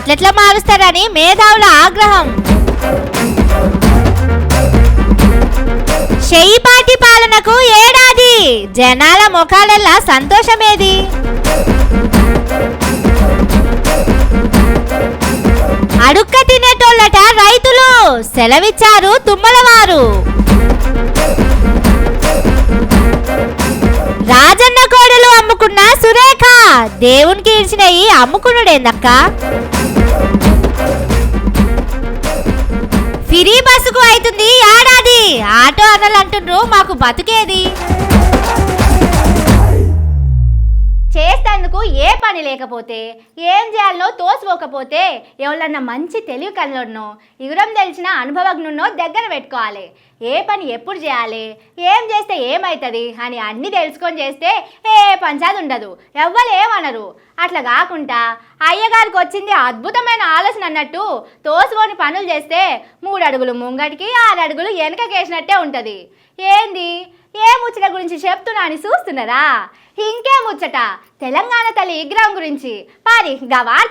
అట్లెట్లా మారుస్తారని మేధావుల ఆగ్రహం. పార్టీ పాలనకు ఏడాది. జనాల ముఖాలెల్లా సంతోషమేది? అడుక్క తినేటోళ్ళట రైతులు. సెలవిచ్చారు తుమ్మలవారు. రాజన్న కోడలు అమ్ముకున్న సురేఖ. దేవునికి ఇచ్చినవి అమ్ముకున్నాడేందక్క ఫ్రీ బస్సుకు అవుతుంది ఏడాది. ఆటో అన్నలు అంటుండ్రు మాకు బతుకేది? చేస్తేందుకు ఏ పని లేకపోతే ఏం చేయాలనో తోసుకోకపోతే ఎవరన్నా మంచి తెలివి కళ్ళనో ఇగురం తెలిసిన అనుభవజ్ఞున్నో దగ్గర పెట్టుకోవాలి. ఏ పని ఎప్పుడు చేయాలి? ఏం చేస్తే ఏమవుతుంది అని అన్నీ తెలుసుకొని చేస్తే ఏ పంచాది ఉండదు. ఎవ్వరు ఏమనరు. అట్లా కాకుండా అయ్యగారికి వచ్చింది అద్భుతమైన ఆలోచన అన్నట్టు తోసుకొని పనులు చేస్తే మూడు అడుగులు ముంగటికి ఆరు అడుగులు వెనకకేసినట్టే ఉంటుంది. ఏంది? ఏ ముచ్చట గురించి చెప్తున్నా అని చూస్తున్నారా? ఇంకే ముచ్చట. తెలంగాణ తల్లి విగ్రహం గురించి. పారి గా వార్త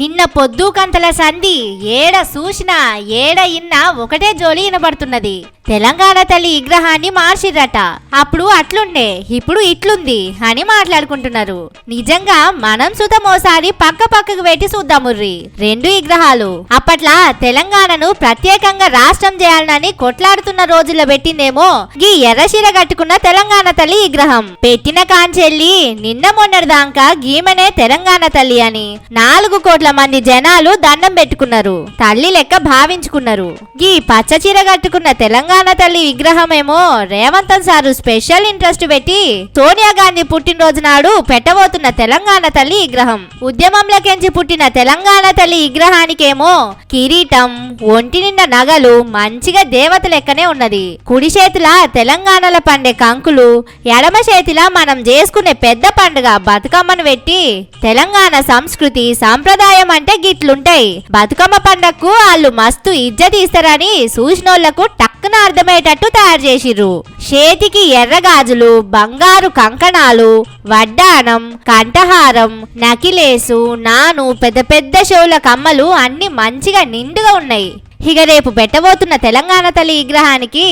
నిన్న పొద్దు కంతల సంధి ఏడ చూసినా ఏడ ఇన్నా ఒకటే జోలి ఉన్నది. తెలంగాణ తల్లి విగ్రహాన్ని మార్చిర్రట. అప్పుడు అట్లుండే ఇప్పుడు ఇట్లుంది అని మాట్లాడుకుంటున్నారు. నిజంగా మనం సుతం ఓసారి పక్క పక్కకు పెట్టి చూద్దాముర్రి రెండు విగ్రహాలు అప్పట్లా తెలంగాణను ప్రత్యేకంగా రాష్ట్రం చేయాలని కొట్లాడుతున్న రోజుల్లో పెట్టిందేమో గీ ఎర్రశీర కట్టుకున్న తెలంగాణ తల్లి విగ్రహం పెట్టిన కాంచెల్లి నిన్న మొన్నటిదాకా గీమెనే తెలంగాణ తల్లి అని. నాలుగు కోట్ల మంది జనాలు దండం పెట్టుకున్నారు. తల్లి లెక్క భావించుకున్నారు. గీ పచ్చ చీర కట్టుకున్న తెలంగాణ తల్లి విగ్రహమేమో రేవంతన్ సారు స్పెషల్ ఇంట్రెస్ట్ పెట్టి సోనియా గాంధీ పుట్టినరోజు నాడు పెట్టబోతున్న తెలంగాణ తల్లి విగ్రహం. ఉద్యమంలోకించి పుట్టిన తెలంగాణ తల్లి విగ్రహానికేమో కిరీటం ఒంటి నిండా నగలు మంచిగా దేవత లెక్కనే ఉన్నది. కుడి చేతిల తెలంగాణలో పండే కంకులు ఎడమ చేతిలా మనం చేసుకునే పెద్ద పండుగ బతుకమ్మను పెట్టి తెలంగాణ సంస్కృతి సాంప్రదాయం అంటే గిట్లుంటాయి. బతుకమ్మ పండగకు వాళ్ళు మస్తు ఇజ్జత్ ఇస్తారని సూచనోళ్ళకు టక్కున అర్థమయ్యేటట్టు తయారు చేసిర్రు. చేతికి ఎర్రగాజులు బంగారు కంకణాలు వడ్డానం కంఠహారం నకిలేసు నాను పెద్ద పెద్ద షోల కమ్మలు అన్ని మంచిగా నిండుగా ఉన్నాయి. ఇక రేపు పెట్టబోతున్న తెలంగాణ తల్లి విగ్రహానికి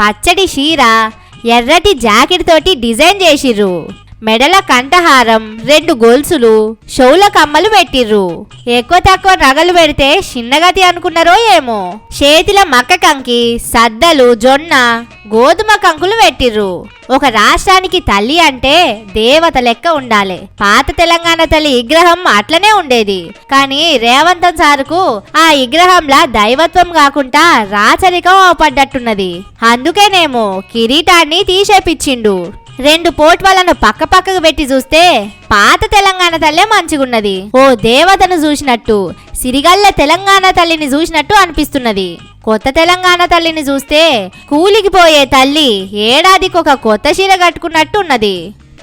పచ్చడి షీర ఎర్రటి జాకెట్ తోటి డిజైన్ చేసిర్రు. మెడల కంఠహారం రెండు గొలుసులు షౌల కమ్మలు పెట్టిర్రు. ఎక్కువ తక్కువ నగలు పెడితే చిన్నగతి అనుకున్నారో ఏమో. చేతిల మక్క కంకి సద్దలు జొన్న గోధుమ కంకులు పెట్టిర్రు. ఒక రాష్ట్రానికి తల్లి అంటే దేవత లెక్క ఉండాలి. పాత తెలంగాణ తల్లి విగ్రహం అట్లనే ఉండేది. కానీ రేవంతం సారుకు ఆ విగ్రహంలా దైవత్వం కాకుండా రాచరికం అవపడ్డట్టున్నది. అందుకేనేమో కిరీటాన్ని తీసేపిచ్చిండు. రెండు పోట్వాలను పక్క పక్కకు పెట్టి చూస్తే పాత తెలంగాణ తల్లే మంచిగున్నది. ఓ దేవతను చూసినట్టు సిరిగల్ల తెలంగాణ తల్లిని చూసినట్టు అనిపిస్తున్నది. కొత్త తెలంగాణ తల్లిని చూస్తే కూలికి పోయే తల్లి ఏడాదికి ఒక కొత్త చీర కట్టుకున్నట్టు ఉన్నది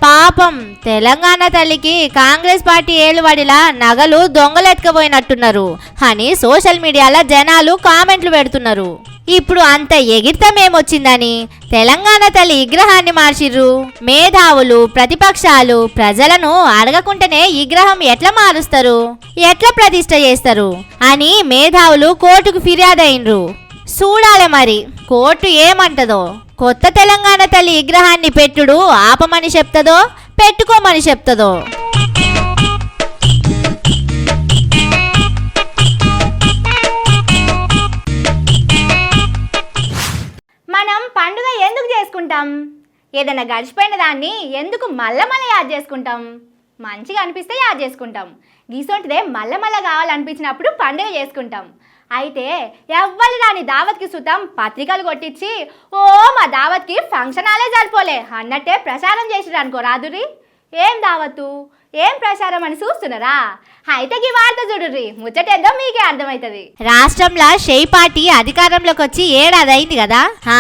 పాపం తెలంగాణ తల్లికి కాంగ్రెస్ పార్టీ ఏలువడిలా నగలు దొంగలెత్కపోయినట్టున్నారు అని సోషల్ మీడియాలో జనాలు కామెంట్లు పెడుతున్నారు. ఇప్పుడు అంత ఎగిరితమేమొచ్చిందని? తెలంగాణ తల్లి విగ్రహాన్ని మార్చిర్రు. మేధావులు ప్రతిపక్షాలు ప్రజలను అడగకుంటేనే విగ్రహం ఎట్లా మారుస్తారు? ఎట్లా ప్రతిష్ట చేస్తారు? అని మేధావులు కోర్టుకు ఫిర్యాదైనరు చూడాలి మరి కోర్టు ఏమంటదో? కొత్త తెలంగాణ తల్లి విగ్రహాన్ని పెట్టుడు ఆపమని చెప్తదో? పెట్టుకోమని చెప్తదో? చేసుకుంటాం. ఏదైనా గడిచిపోయిన దాన్ని ఎందుకు మళ్ళా మళ్ళీ యాద్ చేసుకుంటాం? మంచిగా అనిపిస్తే యాద్ చేసుకుంటాం. గీసొంటిదే మళ్ళా మళ్ళా కావాలనిపించినప్పుడు పండుగ చేసుకుంటాం. అయితే ఎవ్వరు రాని దావత్కి సుతం పత్రికలు కొట్టించి ఓ మా దావత్కి ఫంక్షన్ హాలే సరిపోలే అన్నట్టే ప్రచారం చేసిరు అనుకో రాదురి ఏం దావత్తు? ఏం ప్రచారం అని చూస్తున్నారా? అయితే ఈ వార్త చూడుర్రి. ముచ్చటేదో మీకే అర్థమవుతుంది రాష్ట్రంలో షే పార్టీ అధికారంలోకి వచ్చి ఏడాది అయింది కదా? హా,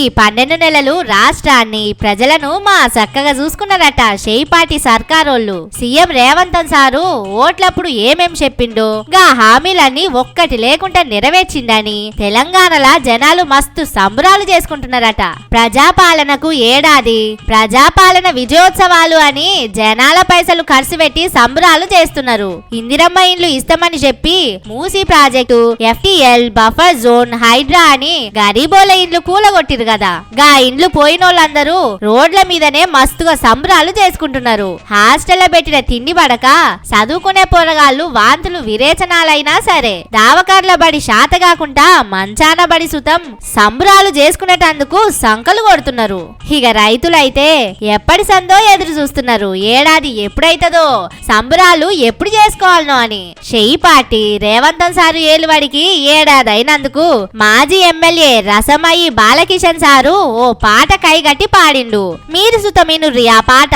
ఈ పన్నెండు నెలలు రాష్ట్రాన్ని ప్రజలను మా చక్కగా చూసుకున్నారట షే పార్టీ సర్కారోళ్ళు. సీఎం రేవంత్ సారు ఓట్లప్పుడు ఏమేం చెప్పిండో గా హామీలన్నీ ఒక్కటి లేకుండా నెరవేర్చిండని తెలంగాణలో జనాలు మస్తు సంబరాలు చేసుకుంటున్నారట. ప్రజాపాలనకు ఏడాది ప్రజాపాలన విజయోత్సవాలు అని జనాల పైసలు ఖర్చు పెట్టి సంబరాలు చేస్తున్నారు. ఇందిరమ్మ ఇండ్లు ఇస్తామని చెప్పి Musi project FTL buffer zone HYDRAA అని గరీబోల ఇండ్లు కూలగొట్టిరు కదా. గా ఇండ్లు పోయినోళ్ళందరూ రోడ్ల మీదనే మస్తుగా సంబరాలు చేసుకుంటున్నారు. హాస్టల్లో పెట్టిన తిండి పడక చదువుకునే పోరగాళ్ళు వాంతులు విరేచనాలైనా సరే. దావకార్ల బడి శాత కాకుండా మంచాన బడి సుతం సంబరాలు చేసుకునేటందుకు సంకలు కొడుతున్నారు. ఇక రైతులైతే ఎప్పటి సందో ఎదురు చూస్తున్నారు. ఏడాది ఎప్పుడైతుందో సంబరాలు ఎప్పుడు చేసుకోవాలనో అని. షెయి పార్టీ రేవంతం సారు ఏలువాడికి ఏడాది అయినందుకు మాజీ ఎమ్మెల్యే రసమయ్యి బాలకిషన్ సారు ఓ పాట కైగట్టి పాడిండు. మీరు సుతమీనుర్రి ఆ పాట.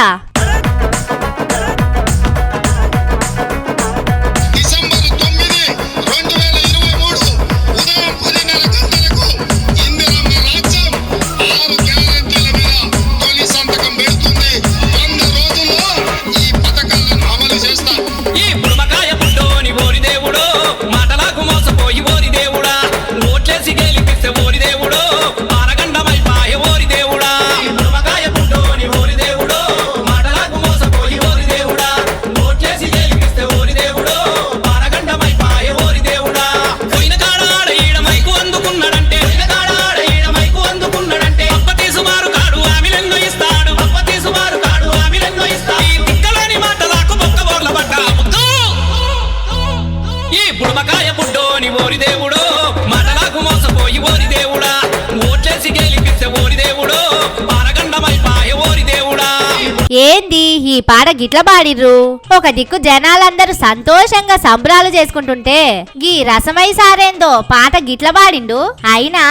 పాట గిట్ల పాడిర్రు. ఒక దిక్కు జనాలందరూ సంతోషంగా సంబరాలు చేసుకుంటుంటే గీ రసమై సారేందో పాట గిట్ల పాడిండు. అయినా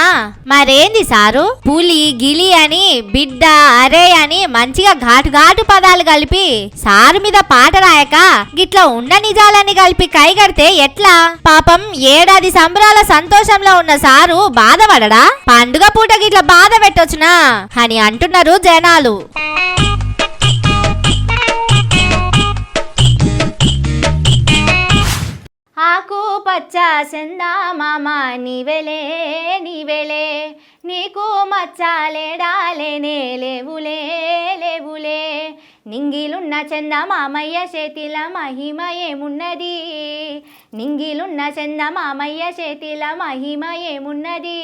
మరేంది సారు? పులి గిలి అని బిడ్డ అరే అని మంచిగా ఘాటు ఘాటు పదాలు కలిపి సారు మీద పాట రాయక గిట్ల ఉన్న నిజాలని కలిపి కైగడితే ఎట్లా? పాపం ఏడాది సంబరాల సంతోషంలో ఉన్న సారు బాధపడడా? పండుగ పూట గిట్ల బాధ పెట్టొచ్చునా? అని అంటున్నారు జనాలు. నాకు పచ్చ చందా మామ నీవెలే నీవెలే. నీకు మచ్చాలేడాలేనే లేవులే లేవులే. నింగిలున్న చంద మామయ్య చేతిల మహిమ ఏమున్నది? నింగిలున్న చంద మామయ్య చేతిల మహిమ ఏమున్నది?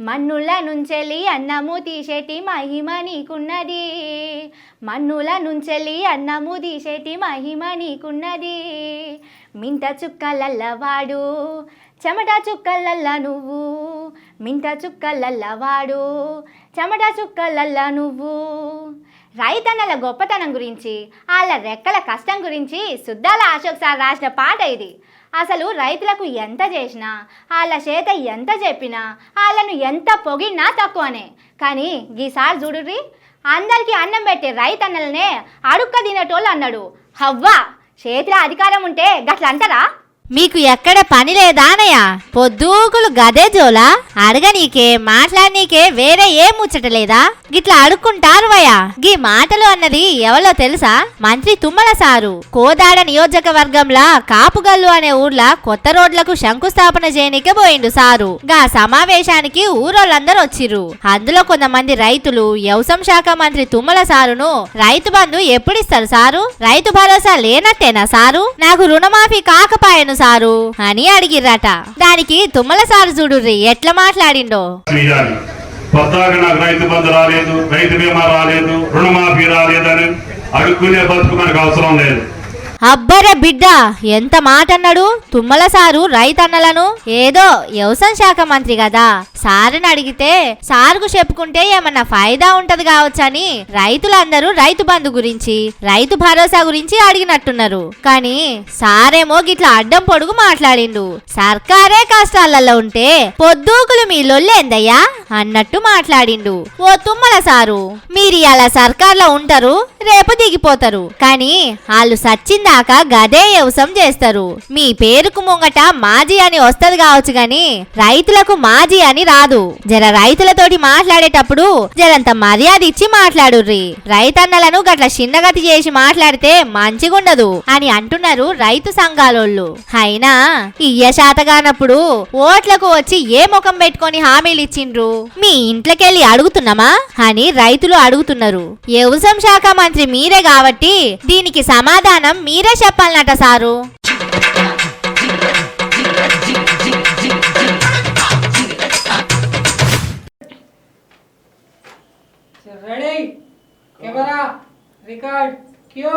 మన్నుల నుంచెలి అన్నము తీసేటి మహిమ నీకున్నది? మన్నుల నుంచెలి అన్నము తీసేటి మహిమ నీకున్నది? మింట చుక్కలల్ల వాడు చెమట చుక్కలల్ల నువ్వు. మింట చుక్కలల్ల వాడు చెమట చుక్కలల్ల నువ్వు. రైతన్నల గొప్పతనం గురించి వాళ్ళ రెక్కల కష్టం గురించి సుద్దాల అశోక్ సార్ రాసిన పాట ఇది. అసలు రైతులకు ఎంత చేసినా వాళ్ళ చేత ఎంత చెప్పినా వాళ్ళను ఎంత పొగిడినా తక్కువనే. కానీ ఈసారి చూడుర్రి అందరికీ అన్నం పెట్టే రైతన్నలనే అడుక్క తినేటోళ్ళు అన్నాడు. హవ్వా! చేతిలో అధికారం ఉంటే గట్ల అంటారా మీకు ఎక్కడ పని లేదా అనయ్య పొద్దుకులు గదే జోలా? అడగనీకే మాట్లాడనీకే వేరే ఏం ముచ్చట లేదా? గిట్లా అడుక్కుంటారు వయా గీ మాటలు అన్నది ఎవరో తెలుసా? మంత్రి తుమ్మల సారు. కోదాడ నియోజకవర్గంలా కాపుగల్లు అనే ఊర్ల కొత్త రోడ్లకు శంకుస్థాపన చేయనికే పోయిండు సారు. గా సమావేశానికి ఊరోళ్ళందరూ వచ్చిర్రు. అందులో కొంతమంది రైతులు వ్యవసాయ శాఖ మంత్రి తుమ్మల సారును రైతు బంధు ఎప్పుడిస్తారు సారు? రైతు భరోసా లేనట్టేనా సారు? నాకు రుణమాఫీ కాకపాయను సారు అని అడిగిర్రట. దానికి తుమ్మల సారు చూడుర్రి ఎట్లా మాట్లాడిండో? కొత్తగా నాకు రైతు బంధు రాలేదు రైతు బీమా రాలేదు రుణమాఫీ రాలేదని అడుక్కునే బతుకు మనకు అవసరం లేదు. అబ్బరే బిడ్డ ఎంత మాట అన్నాడు తుమ్మల సారు రైతన్నలను? ఏదో వ్యవసాయ శాఖ మంత్రి కదా సారుని అడిగితే సారుకు చెప్పుకుంటే ఏమన్నా ఫైదా ఉంటది కావచ్చని రైతులందరూ రైతు బంధు గురించి రైతు భరోసా గురించి అడిగినట్టున్నారు. కానీ సారేమో గిట్లా అడ్డం పొడుగు మాట్లాడిండు. సర్కారే కష్టాలలో ఉంటే పొద్దూకులు మీ లొల్లేందయ్యా అన్నట్టు మాట్లాడిండు. ఓ తుమ్మల సారు మీరు ఇలా సర్కార్లో ఉంటారు రేపు దిగిపోతారు. కానీ వాళ్ళు సచ్చిందాక గదే వ్యవసాయం చేస్తారు. మీ పేరుకు ముంగట మాజీ అని వస్తది కావచ్చు గాని రైతులకు మాజీ అని రాదు. జర రైతులతోటి మాట్లాడేటప్పుడు జరంత మర్యాద ఇచ్చి మాట్లాడుర్రి. రైతన్నలను గట్ల చిన్నగతి చేసి మాట్లాడితే మంచిగుండదు అని అంటున్నారు రైతు సంఘాలోళ్ళు. అయినా ఇయ్య శాతగానప్పుడు ఓట్లకు వచ్చి ఏ ముఖం పెట్టుకొని హామీలు ఇచ్చిండ్రు? మీ ఇంట్లోకెళ్ళి అడుగుతున్నామా? అని రైతులు అడుగుతున్నారు. వ్యవసాయ శాఖ మంత్రి మీరే కాబట్టి దీనికి సమాధానం మీరే చెప్పాలన్నట sir. Ready? Camera record cue.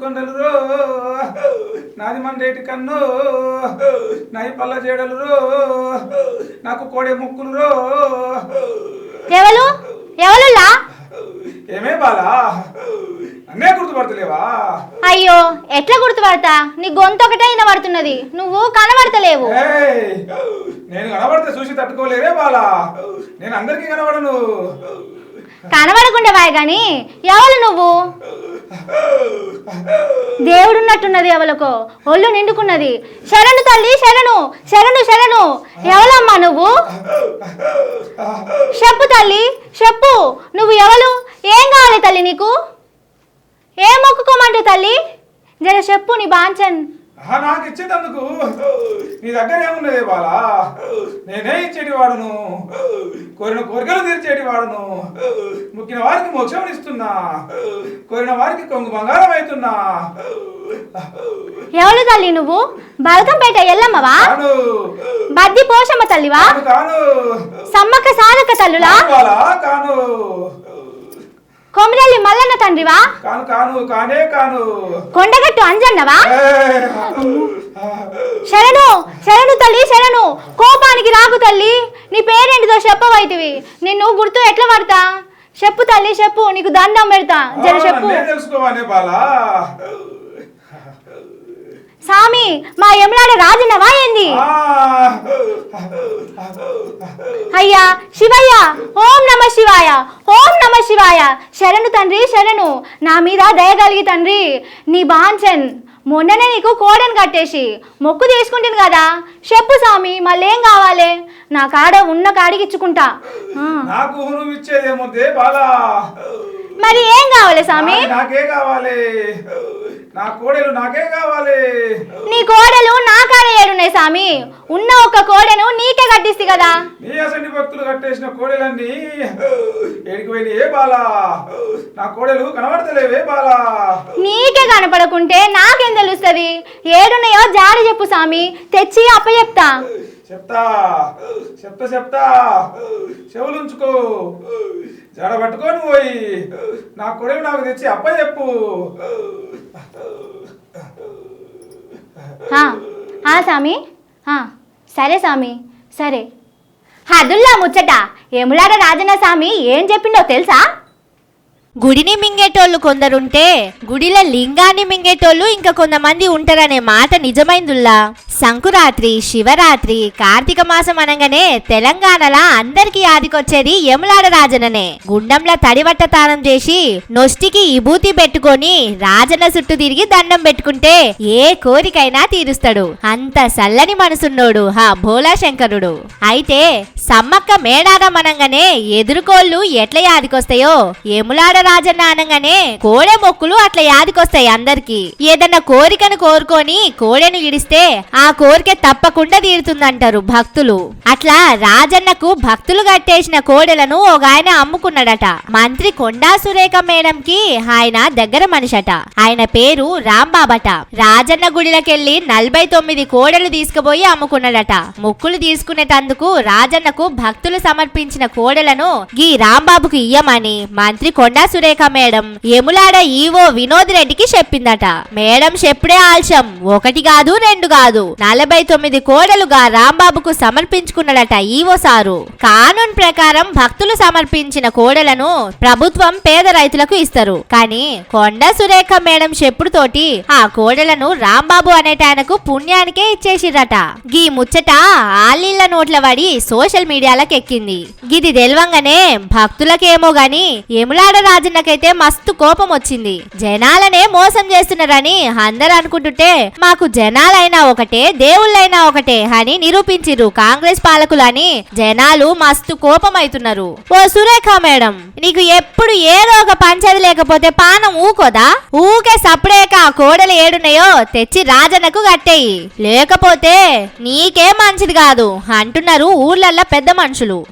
కొండలు రో నాది మన రేటి కన్ను. నాది పల్ల జేడలు రో నాకు కోడే ముక్కులు రో ఎవరు ఎవరులా ఏమే బాలా? అన్నే గుర్తుపడతలేవా? అయ్యో ఎట్లా గుర్తుపడతా? నీ గొంతు ఒకటే వినబడుతున్నది. నువ్వు కనబడతలేవు. నేను కనబడితే చూసి తట్టుకోలేరే బాలా? నేను అందరికీ కనబడను. కనబడకుండా వాయి కానీ ఎవరు నువ్వు? దేవుడున్నట్టున్నది ఎవలకు ఒళ్ళు నిండుకున్నది. శరణు తల్లి శరణు శరణు శరణు. ఎవలమ్మా నువ్వు? చెప్పు తల్లి చెప్పు. నువ్వు ఎవలు? ఏం కావాలి తల్లి నీకు? ఏం మొక్కుకోమంటావు తల్లి? జర చెప్పు నీ బాంచన్ నాకు ఇచ్చేటందుకు. నీ దగ్గర ఏమున్నదే బాలా. నేనే ఇచ్చేటి వాడును కోరిన కోరికలు తీర్చేటి వాడును ముక్కిన వారికి మోక్షం ఇస్తున్నా. కోరిన వారికి కొంగు బంగారం అవుతున్నా ఎవరు తల్లి నువ్వు? బలకంపేట ఎల్లమ్మవా? బద్ది పోషమ్మ తల్లివా? కాను సమ్మక్క సారక్క తల్లులా? కాను. కొమిరెల్లి మల్లన్న తండ్రివా? కాను కాను కానే కాను. కొండగట్టు అంజన్నవా! శరణు శరణు తల్లి శరణు. కోపానికి రాకు తల్లి. నీ పేరేంటిదో చెప్పవైతివి. నిన్ను గుర్తు ఎట్లా పడతా చెప్పు తల్లి చెప్పు. నీకు దండం పెడతా. జర చెప్పు. సామి మా యములాడ రాజునవా ఏంది! అయ్యా శివయ్య ఓం నమ శివాయ ఓం నమ శివాయ. శరణు తండ్రి శరణు. నా మీద దయగలిగి తండ్రి నీ బాంచన్ మొన్ననే నీకు కోడని కట్టేసి మొక్కు తీసుకుంటాను కదా. చెప్పు స్వామి మళ్ళేం కావాలి? నా కాడ ఉన్న కాడికి ఇచ్చుకుంటా. నాకు ఇచ్చేదేమో బాలా. మరి ఏం కావాలి స్వామి? నాకే కావాలి. నా కోడలు నాకే కావాలి. నీ కోడలు నా కాడ ఏడున్నాయి స్వామి? ఉన్న ఒక కోడెను నీకే కట్టిస్తి కదా? నీ అసంటి భక్తులు కట్టేసిన కోడెలన్నీ ఏడికి పోయిన ఏ బాలా? నా కోడలు కనబడతలేవే బాలా? నీకే కనపడకుంటే నాకేం తెలుస్తుంది? ఏడున్నాయో జాడి చెప్పు స్వామి. తెచ్చి అప్పచెప్తా. చెప్తా చెప్తా. చెప్తా చెప్తా. చెవులుంచుకో. జడ పట్టుకొని పోయి. నా కొడలు నాకు తెచ్చి అప్ప చెప్పు. ఆ, స్వామి సరే స్వామి సరే. హదుల్లా ముచ్చట. ఎములాడ రాజన్న స్వామి ఏం చెప్పిండో తెలుసా? గుడిని మింగేటోళ్ళు కొందరుంటే గుడిలో లింగాన్ని మింగేటోళ్ళు ఇంకా కొంతమంది ఉంటారనే మాట నిజమైందుల్లా. సంకురాత్రి శివరాత్రి కార్తీక మాసం అనగానే తెలంగాణలా అందరికి యాదికొచ్చేది యములాడ రాజననే. గుండంలో తడివట్ట తానం చేసి నొష్టికి విభూతి పెట్టుకొని రాజన్న చుట్టూ తిరిగి దండం పెట్టుకుంటే ఏ కోరికైనా తీరుస్తాడు. అంత సల్లని మనసున్నోడు హా భోలా శంకరుడు అయితే సమ్మక్క మేడారం అనగానే ఎదురుకోళ్ళు ఎట్ల యాదికొస్తాయో? ఎములాడ రాజన్న అనగానే కోడె మొక్కులు అట్లా యాదికొస్తాయి అందరికి. ఏదన్నా కోరికను కోరుకొని కోడెను ఇడిస్తే ఆ కోరిక తప్పకుండా తీరుతుందంటారు భక్తులు. అట్లా రాజన్నకు భక్తులు కట్టేసిన కోడెలను ఒక ఆయన అమ్ముకున్నాడట. మంత్రి కొండా సురేఖ మేడం కి ఆయన దగ్గర మనిషట. ఆయన పేరు రాంబాబట. రాజన్న గుడిలకెళ్ళి నలభై తొమ్మిది కోడెలు తీసుకుపోయి అమ్ముకున్నాడట. ముక్కులు తీసుకునేటందుకు రాజన్న రాజన్నకు భక్తులు సమర్పించిన కోడలను గీ రాంబాబుకు ఇయ్యమని మంత్రి కొండా సురేఖ మేడం ఎములాడ ఈవో వినోద్ రెడ్డికి చెప్పిందట. మేడం చెప్పుడే ఆల్చం ఒకటి కాదు రెండు కాదు. నలభై తొమ్మిది కోడలుగా రాంబాబుకు సమర్పించుకున్నాడట ఈవో సారు. కానూన్ ప్రకారం భక్తులు సమర్పించిన కోడలను ప్రభుత్వం పేద రైతులకు ఇస్తారు. కానీ కొండ సురేఖ మేడం చెప్పుడుతోటి ఆ కోడలను రాంబాబు అనేటాయనకు పుణ్యానికే ఇచ్చేసిరట గీ ముచ్చట ఆలీళ్ళ నోట్ల పడి సోషల్ మీడియాలకు ఎక్కింది గిది తెలవంగానే భక్తులకేమో గాని ఎములాడ రాజన్నకైతే మస్తు కోపం వచ్చింది జనాలనే మోసం చేస్తున్నారని అందరు అనుకుంటుంటే మాకు జనాలైనా ఒకటే దేవుళ్ళైనా ఒకటే అని నిరూపించిరు కాంగ్రెస్ పాలకులని జనాలు మస్తు కోపం అవుతున్నారు ఓ సురేఖ మేడం నీకు ఎప్పుడు ఏదో ఒక పంచది లేకపోతే పానం ఊకోదా? ఊకే సప్పుడేక కోడలు ఏడున్నాయో తెచ్చి రాజన్నకు కట్టేయి. లేకపోతే నీకే మంచిది కాదు అంటున్నారు ఊర్లల్లో పెద్ద మనుషులు.